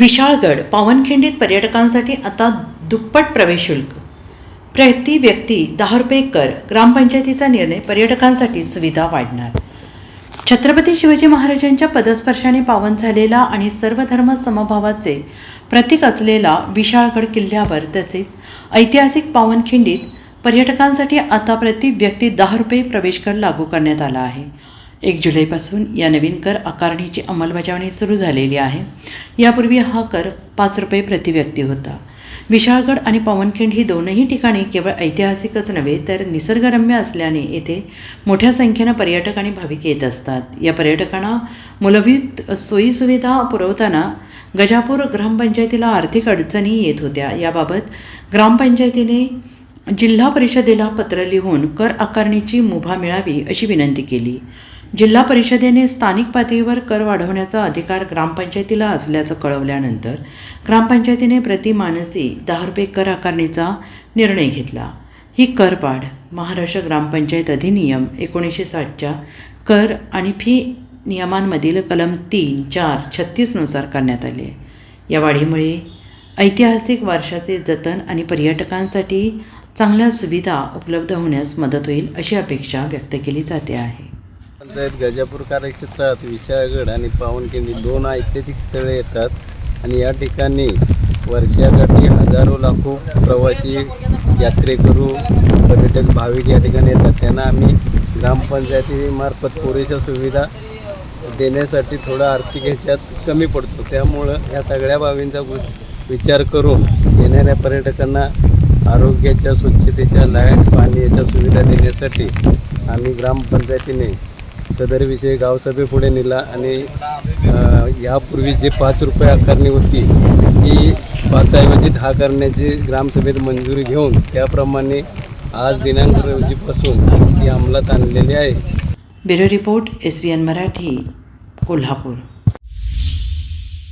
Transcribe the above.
विशाळगड पावनखिंडीत पर्यटकांसाठी आता दुप्पट प्रवेश शुल्क. प्रति व्यक्ती दहा रुपये कर. ग्रामपंचायतीचा निर्णय पर्यटकांसाठी सुविधा वाढणार. छत्रपती शिवाजी महाराजांच्या पदस्पर्शाने पावन झालेला आणि सर्व धर्म समभावाचे प्रतीक असलेला विशाळगड किल्ल्यावर तसेच ऐतिहासिक पावनखिंडीत पर्यटकांसाठी आता प्रति व्यक्ती दहा रुपये प्रवेश कर लागू करण्यात आला आहे. एक जुलैपासून या नवीन कर आकारणीची अंमलबजावणी सुरू झालेली आहे. यापूर्वी हा कर पाच रुपये प्रतिव्यक्ती होता. विशाळगड आणि पवनखिंड ही दोनही ठिकाणी केवळ ऐतिहासिकच नव्हे तर निसर्गरम्य असल्याने येथे मोठ्या संख्येनं पर्यटक आणि भाविक येत असतात. या पर्यटकांना मूलभूत सोयीसुविधा पुरवताना गजापूर ग्रामपंचायतीला आर्थिक अडचणी येत होत्या. याबाबत ग्रामपंचायतीने जिल्हा परिषदेला पत्र लिहून कर आकारणीची मुभा मिळावी अशी विनंती केली. जिल्हा परिषदेने स्थानिक पातळीवर कर वाढवण्याचा अधिकार ग्रामपंचायतीला असल्याचं कळवल्यानंतर ग्रामपंचायतीने प्रति मानसी दहा रुपये कर आकारणीचा निर्णय घेतला. ही करपाढ महाराष्ट्र ग्रामपंचायत अधिनियम एकोणीसशे साठच्या कर आणि फी नियमांमधील कलम तीन चार छत्तीसनुसार करण्यात आले. या वाढीमुळे ऐतिहासिक वारशाचे जतन आणि पर्यटकांसाठी चांगल्या सुविधा उपलब्ध होण्यास मदत होईल अशी अपेक्षा व्यक्त केली जाते आहे. आहेत गजापूर कार्यक्षेत्रात विशाळगड आणि पावनखिंडी दोन ऐतिहासिक स्थळे येतात. आणि या ठिकाणी वर्षाकाठी हजारो लाखो प्रवासी यात्रेकरू पर्यटक भाविक या ठिकाणी येतात. त्यांना आम्ही ग्रामपंचायतीमार्फत पुरेशा सुविधा देण्यासाठी थोडा आर्थिक ह्याच्यात कमी पडतो. त्यामुळं या सगळ्या बाबींचा विचार करून येणाऱ्या पर्यटकांना आरोग्याच्या स्वच्छतेच्या लाइट पाणी याच्या सुविधा देण्यासाठी आम्ही ग्रामपंचायतीने सदर विषय गावसभेपुढे नेला आणि यापूर्वी जे पाच रुपये आकारणी होती ती पाचऐवजी दहा करण्याची ग्रामसभेत मंजुरी घेऊन त्याप्रमाणे आज दिनांक रोजीपासून ती अंमलात आणलेली आहे. Bureau report S B N Marathi Kolhapur.